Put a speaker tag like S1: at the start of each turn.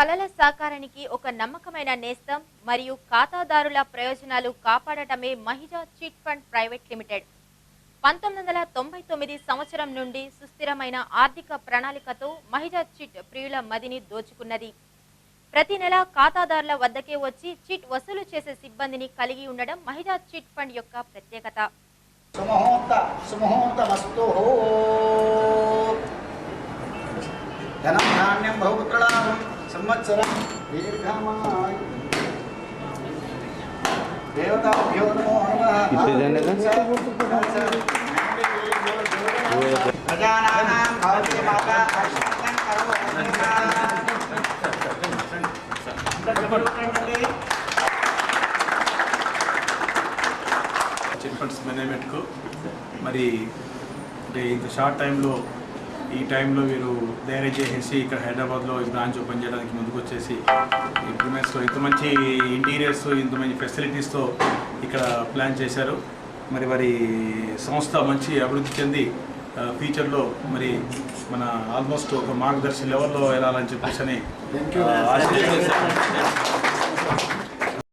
S1: కళల సాకారానికి ఒక నమ్మకమైన నేస్తం మరియు ఖాతాదారుల ప్రయోజనాలు కాపాడటమే Mahija chit fund private limited. పంతొమ్మిది వందల తొంభై తొమ్మిది సంవత్సరం నుండి సుస్థిరమైన ఆర్థిక ప్రణాళికతో మహిజా చిట్ ప్రియుల మదిని దోచుకున్నది. ప్రతి నెల ఖాతాదారుల వద్దకే వచ్చి చిట్ వసూలు చేసే సిబ్బందిని కలిగి ఉండడం మహిళా చిట్ ఫండ్ యొక్క ప్రత్యేకత.
S2: ధనం ధాన్యం బహుపుత్రలాభం. సంవత్సరం దీర్ఘమాయు దేవతాభ్యో నమో ప్రజానానాం భవతి మాతా
S3: చిట్ ఫండ్స్ మేనేజ్మెంట్కు మరి అంటే ఇంత షార్ట్ టైంలో ఈ టైంలో వీరు ధైర్యం చేసేసి ఇక్కడ హైదరాబాద్లో ఈ బ్రాంచ్ ఓపెన్ చేయడానికి ముందుకు వచ్చేసి ప్రిమైస్లో ఇంత మంచి ఇంటీరియర్స్ ఇంత మంచి ఫెసిలిటీస్తో ఇక్కడ ప్లాన్ చేశారు మరి వారి సంస్థ మంచి అభివృద్ధి చెంది ఫ్యూచర్లో మరి మన ఆల్మోస్ట్ ఒక మార్గదర్శి లెవెల్లో వెళ్ళాలని చెప్పేసి అని ఆశిస్తున్నాను.